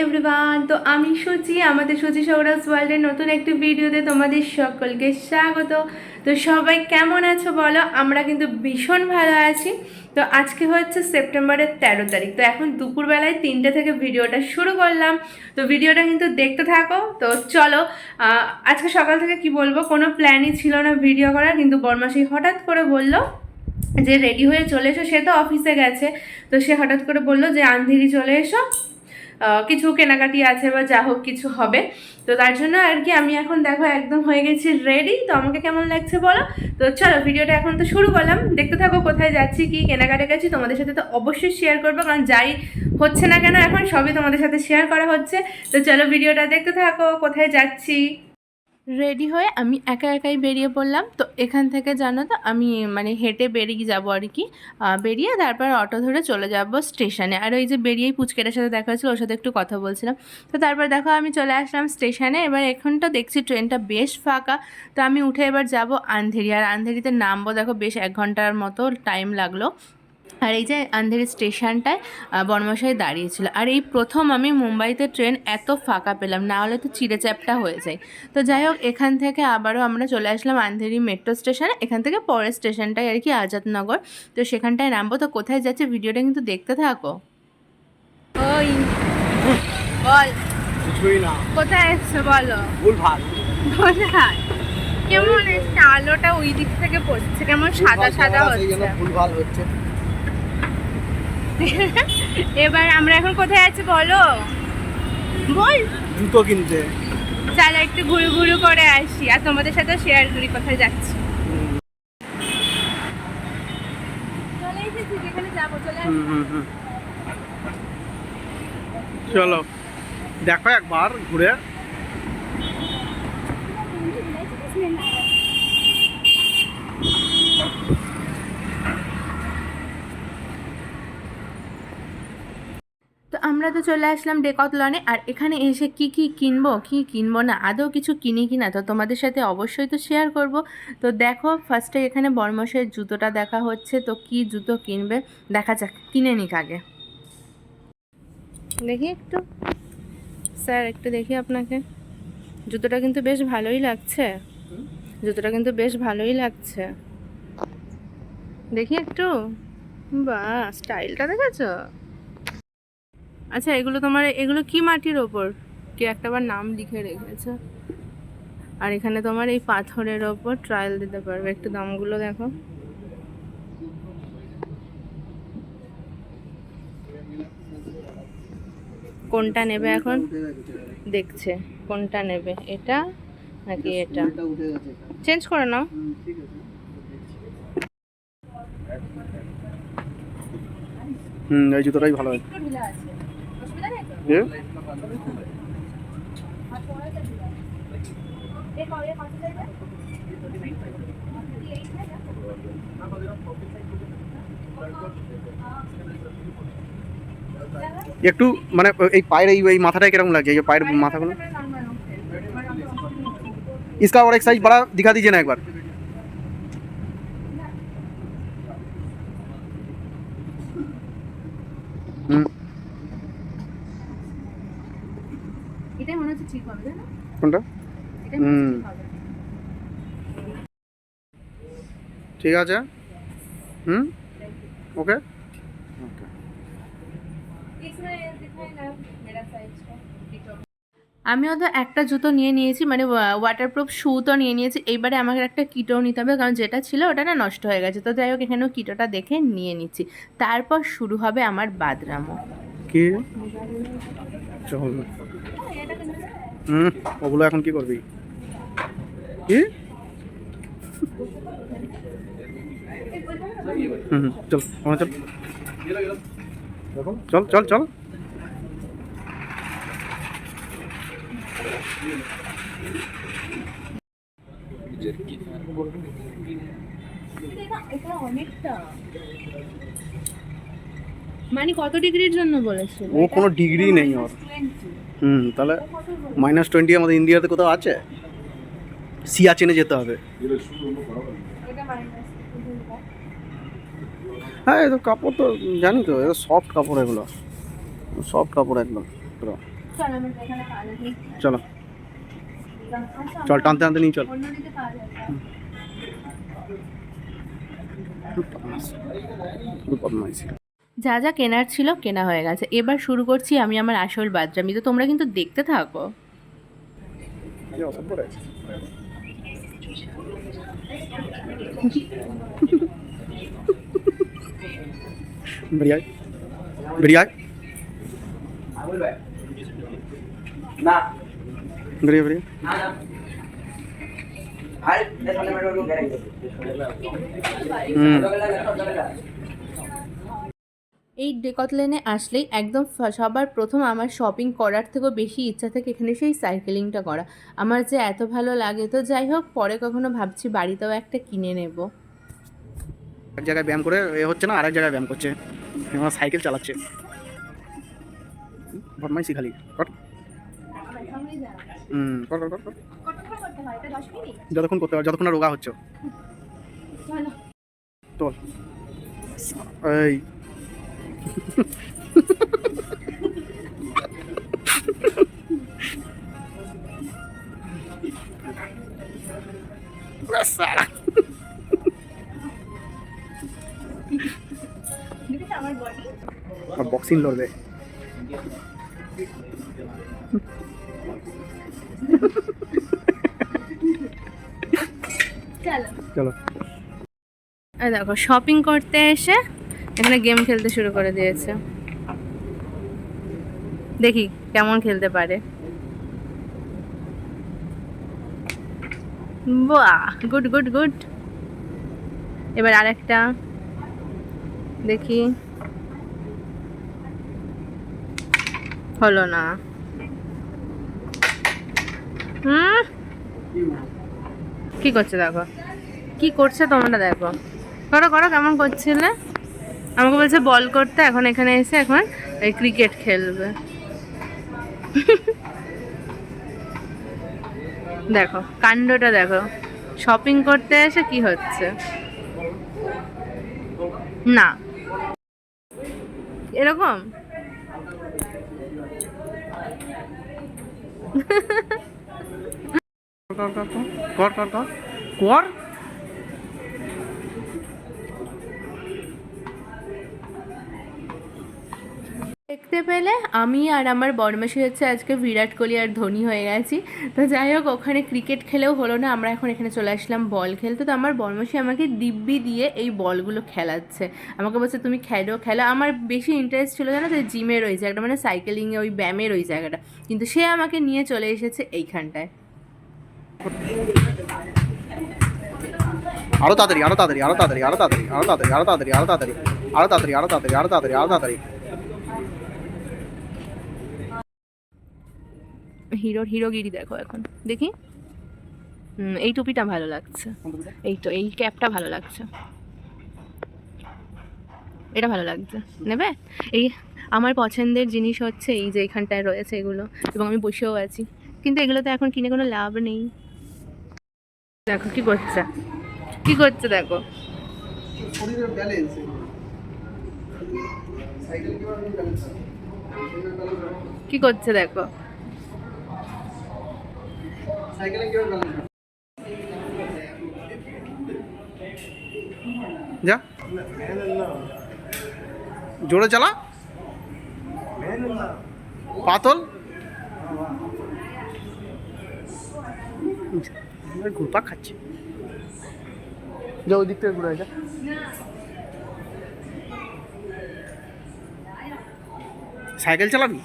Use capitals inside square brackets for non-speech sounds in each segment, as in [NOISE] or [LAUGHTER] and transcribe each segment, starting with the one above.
Everyone তো আমি সুচি, আমাদের সুচি সৌরভ ওয়ার্ল্ডের নতুন একটি ভিডিওতে তোমাদের সকলকে স্বাগত। তো সবাই কেমন আছো বলো? আমরা কিন্তু ভীষণ ভালো আছি। তো আজকে হচ্ছে সেপ্টেম্বরের তেরো তারিখ। তো এখন দুপুরবেলায় তিনটে থেকে ভিডিওটা শুরু করলাম। তো ভিডিওটা কিন্তু দেখতে থাকো। তো চলো আজকে সকাল থেকে কি বলব? কোনো প্ল্যানই ছিল না ভিডিও করার, কিন্তু বর্মাসি হঠাৎ করে বলল যে রেডি হয়ে চলে এসো। সে তো অফিসে গেছে। তো সে হঠাৎ করে বলল যে আন্ধেরি চলে এসো। কিছু কেনাকাটি আছে বা যা হোক কিছু হবে। তো তার জন্য আর কি আমি এখন দেখো একদম হয়ে গেছি রেডি তো আমাকে কেমন লাগছে বলো? তো চলো ভিডিওটা এখন তো শুরু করলাম। দেখতে থাকো কোথায় যাচ্ছি, কি কেনাকাটা গেছি তোমাদের সাথে তো অবশ্যই শেয়ার করব, কারণ যাই হচ্ছে না কেন এখন সবই তোমাদের সাথে শেয়ার করা হচ্ছে। তো চলো ভিডিওটা দেখতে থাকো, কোথায় যাচ্ছি। রেডি হয়ে আমি একা একাই বেরিয়ে পড়লাম। তো এখান থেকে জানো তো, আমি মানে হেঁটে বেরিয়ে যাব আর কি। বেরিয়ে তারপর অটো ধরে চলে যাব স্টেশনে। আর ওই যে বেরিয়েই পুচকেটার সাথে দেখা হয়েছিল, ওর সাথে একটু কথা বলছিলাম। তো তারপর দেখো আমি চলে আসলাম স্টেশনে। এবার এখনটা দেখছি ট্রেনটা বেশ ফাঁকা। তো আমি উঠে এবার যাব আন্ধেরি। আর আন্ধেরিতে নামবো দেখো বেশ এক ঘণ্টার মতো টাইম লাগল। আর এই যে আন্ধেরি স্টেশনটায় আহ, বর্মশাই দাঁড়িয়েছিল। আর এই প্রথম আমি মুম্বাইতে ট্রেন এত ফাঁকা পেলাম না হলে তো চিড়েচ্যাপটা হয়ে যায়। তো যাই হোক এখান থেকে আবারও আমরা চলে আসলাম আন্ধেরি মেট্রো স্টেশনে। এখান থেকে পরের স্টেশনটাই আর কি আজাদনগর। তো সেখানটায় নামবো। তো কোথায় যাচ্ছে ভিডিওটা কিন্তু দেখতে থাকো। ওই বল। কোথায় এসছো বলো? কোথায় কেমন এসছে? আলোটা ওই দিক থেকে পড়ছে কেমন সাদা সাদা হচ্ছে। [LAUGHS] এবার আমরা এখন কোথায় আছি বলো? বল। জুতো কিনতে। চলো একটু ঘুরু ঘুরু করে আসি আর তোমাদের সাথে শেয়ার করি কোথায় যাচ্ছি। চলে। দেখো একবার ঘুরে। আমরা তো চলে আসলাম ডেকথলনে আর এখানে এসে কি কি কিনবো কি কিনবো না, আদৌ কিছু কিনি কি না তো তোমাদের সাথে অবশ্যই তো শেয়ার করব। তো দেখো ফার্স্টে এখানে বর্মশের জুতোটা দেখা হচ্ছে, তো কি জুতো কিনবে, দেখা যাক, কিনে নিক আগে। দেখি একটু। স্যার, একটু দেখি আপনাকে। জুতোটা কিন্তু বেশ ভালোই লাগছে। জুতোটা কিন্তু বেশ ভালোই লাগছে। দেখি একটু। বাহ স্টাইলটা দেখেছ? আচ্ছা এগুলো তোমার, এগুলো কি মাটির ওপর? কি একটা বার নাম লিখে রেখেছে। আর এখানে তোমার এই পাথরের ওপর ট্রায়াল দিতে পারবে। একটু দামগুলো দেখো। কোনটা নেবে এখন? দেখছে। কোনটা নেবে? এটা নাকি এটা? চেঞ্জ করে নাও। হুম, এই জুতোটাই ভালো হয়। এ? একটু মানে এই পায়ের এই এই মাথাটা কিরকম লাগছে এই যে পায়ের মাথাগুলো इसका और एक साइज बड़ा दिखा दीजिए ना एक बार কোনটা? হুম। ঠিক আছে। হুম? ওকে? আমিও তো একটা জুতো নিয়ে নিয়েছি মানে ওয়াটারপ্রুফ শু তো নিয়ে নিয়েছি এইবারে আমাকে একটা কিটো নিতে হবে কারণ যেটা ছিল ওটা না নষ্ট হয়ে গেছে তো যাই হোক এখানেও কিটোটা দেখে নিয়ে নিচ্ছি। তারপর শুরু হবে আমার বাদরামো। কি? চল। হুম। ওগুলো এখন কি করবি? কি? হুম চল আমার চল। চল চল চল। মানে কত ডিগ্রির জন্য বলেছিল ও কোনো ডিগ্রি নেই ওর। হুম, তাহলে মাইনাস টোয়েন্টি আমাদের ইন্ডিয়াতে কোথাও আছে? সিয়াচেনে যেতে হবে। হ্যাঁ এতো কাপড় তো জানি তো এটা সফট কাপড় এগুলো। সফট কাপড় একদম, পুরো। চল। চলো, টানতে টানতে নিয়ে চল। যা যা কেনার ছিল কেনা হয়ে গেছে। এবার শুরু করছি আমি আমার আসল বাদরামি। তো তোমরা কিন্তু দেখতে থাকো। হুম। এই ডেকথলেনে আসলেই একদম ফ- সবার প্রথম আমার শপিং করার থেকেও বেশি ইচ্ছা থাকে এখানে সেই সাইকেলিংটা করা। আমার যে এত ভালো লাগে তো যাই হোক পরে কখনো ভাবছি বাড়িতেও একটা কিনে নেব। এক জায়গায় ব্যায়াম করে এ হচ্ছে না আরেক জায়গায় ব্যায়াম করছে। আমার সাইকেল চালাচ্ছে। বদমাইশি খালি। কর। হুম কর কর কর কর। যতক্ষণ করতে পার যতক্ষণ না রোগা হচ্ছে। তোল। এই। বক্সিং লড়বে। চলো। দেখো শপিং করতে এসে এখানে গেম খেলতে শুরু করে দিয়েছে। দেখি কেমন খেলতে পারে। গুড গুড গুড এবার আরেকটা। দেখি। হলো না। হুম? কি করছে দেখো? কি করছে তোমরা দেখো? করো করো, কেমন করছিলে? আমাকে বলছে বল করতে, এখন এখানে এসে এখন ক্রিকেট খেলবে। দেখো, কাণ্ডটা দেখো। শপিং করতে এসে কি হচ্ছে? না। এরকম? কর কর। কর কর কর। কর? দেখতে পেলে আমি আর আমার বরমাসি হচ্ছে আজকে বিরাট কোহলি আর ধোনি হয়ে গেছি। তো যাই হোক, ওখানে ক্রিকেট খেলেও হলো না, আমরা এখন এখানে চলে আসলাম বল খেলতে। তো আমার বরমাসি আমাকে দিব্যি দিয়ে এই বলগুলো খেলাচ্ছে। আমাকে বলছে, তুমি খেলো খেলো। আমার বেশি ইন্টারেস্ট ছিল জানো তো জিমের ওই জায়গাটা মানে সাইকেলিংয়ে ওই ব্যায়ামের ওই জায়গাটা। কিন্তু সে আমাকে নিয়ে চলে এসেছে এইখানটায়। আরও তাড়াতাড়ি আরও তাড়াতাড়ি আরও তাড়াতাড়ি আরও তাড়াতাড়ি আরও তাড়াতাড়ি আরও তাড়াতাড়ি আরও তাড়াতাড়ি আরও তাড়াতাড়ি আরও তাড়াতাড়ি আরও তাড়াতাড়ি আরও তাড়াতাড়ি হিরোর হিরোগিরি দেখো এখন। দেখি। এই টুপিটা ভালো লাগছে। এই তো, এই ক্যাপটা ভালো লাগছে। এটা ভালো লাগছে। নেবে? এই আমার পছন্দের জিনিস হচ্ছে এই যে এখানটায় রয়েছে এগুলো, এবং আমি বসেও আছি। কিন্তু এগুলো তো এখন কিনে কোনো লাভ নেই। দেখো কি করছে। কি করছে দেখো। কি করছে দেখো। যা। জোরে চালা। পাতল। ঘুরপাক খাচ্ছে। যা, ওই দিক থেকে ঘুরে যা। সাইকেল চালাবি?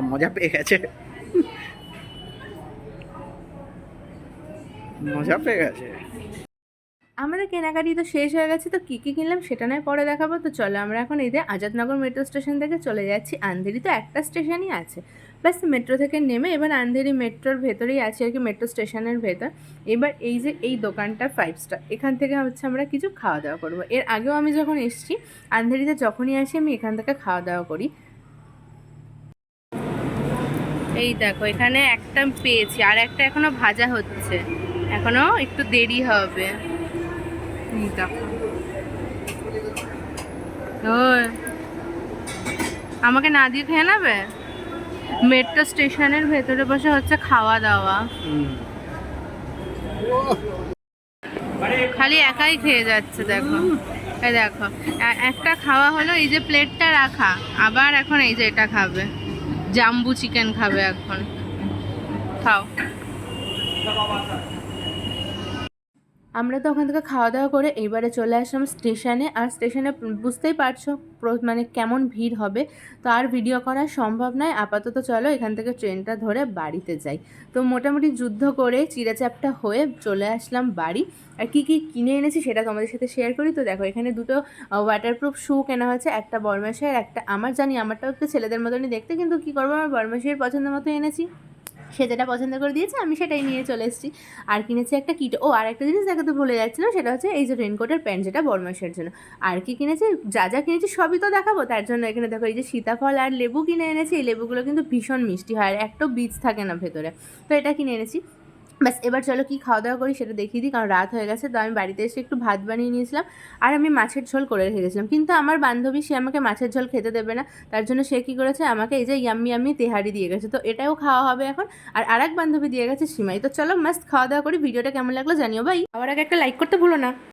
মজা পেয়ে গেছে। মজা পেয়ে গেছে। আমাদের কেনাকাটি তো শেষ হয়ে গেছে, তো কী কী কিনলাম সেটা নয়, পরে দেখাবো। তো চলো আমরা এখন এই যে আজাদনগর মেট্রো স্টেশন থেকে চলে যাচ্ছি। আন্ধেরি তো একটা স্টেশনই আছে। ব্যাস মেট্রো থেকে নেমে এবার আন্ধেরি মেট্রোর ভেতরেই আছে আর কি মেট্রো স্টেশনের ভেতর। এবার এই যে এই দোকানটা ফাইভ স্টার এখান থেকে হচ্ছে আমরা কিছু খাওয়া দাওয়া করব। এর আগেও আমি যখন এসেছি, আন্ধেরিতে যখনই আসি আমি এখান থেকে খাওয়া দাওয়া করি। এই দেখো, এখানে একটা পেয়েছি, আর একটা এখনও ভাজা হচ্ছে। এখনও একটু দেরি হবে। আমাকে না দিয়ে খেয়ে নেবে? মেট্রো স্টেশনের ভেতরে বসে হচ্ছে খাওয়া দাওয়া খালি একাই খেয়ে যাচ্ছে, দেখো। এই দেখো একটা খাওয়া হলো, এই যে প্লেটটা রাখা। আবার এখন এই যে এটা খাবে। জাম্বু চিকেন খাবে এখন। খাও। আমরা তো ওখান থেকে খাওয়া দাওয়া করে এইবারে চলে আসলাম স্টেশনে। আর স্টেশনে বুঝতেই পারছ মানে কেমন ভিড় হবে। তো আর ভিডিও করা সম্ভব নয়। আপাতত চলো এখান থেকে ট্রেনটা ধরে বাড়িতে যাই। তো মোটামুটি যুদ্ধ করে চিড়াচাপটা হয়ে চলে আসলাম বাড়ি। আর কী কী কিনে এনেছি সেটা তোমাদের সাথে শেয়ার করি। তো দেখো এখানে দুটো ওয়াটারপ্রুফ শু কেনা হয়েছে। একটা বরমাসের, একটা আমার। জানি আমারটাও একটু ছেলেদের মতনই দেখতে, কিন্তু কী করব? আমার বরমাসের পছন্দ মতো এনেছি। সে যেটা পছন্দ করে দিয়েছে, আমি সেটাই নিয়ে চলে এসেছি। আর কিনেছি একটা কিট। ও আর একটা জিনিস দেখাতে ভুলে যাচ্ছিলাম, সেটা হচ্ছে এই যে রেনকোটের প্যান্ট যেটা বরমাসের জন্য। আর কি কিনেছি? যা যা কিনেছি সবই তো দেখাবো। তার জন্য এখানে দেখো এই যে সীতাফল আর লেবু কিনে এনেছি। এই লেবুগুলো কিন্তু ভীষণ মিষ্টি হয়, আর একটা বীজ থাকে না ভেতরে। তো এটা কিনে এনেছি। ব্যাস, এবার চলো কি খাওয়া দাওয়া করি সেটা দেখিয়ে দিই, কারণ রাত হয়ে গেছে, তো আমি বাড়িতে এসে একটু ভাত বানিয়ে নিয়েছিলাম আর আমি মাছের ঝোল করে রেখে গেছিলাম। কিন্তু আমার বান্ধবী, সে আমাকে মাছের ঝোল খেতে দেবে না, তার জন্য সে কী করেছে, আমাকে এই যে ইয়াম্মি ইয়াম্মি তেহারি দিয়ে গেছে। তো এটাও খাওয়া হবে এখন, আর আরেক বান্ধবী দিয়ে গেছে সীমাই। তো চলো মাস্ট খাওয়া দাওয়া করি, ভিডিওটা কেমন লাগল জানিও ভাই আবার আগে একটা লাইক করতে ভুলো না।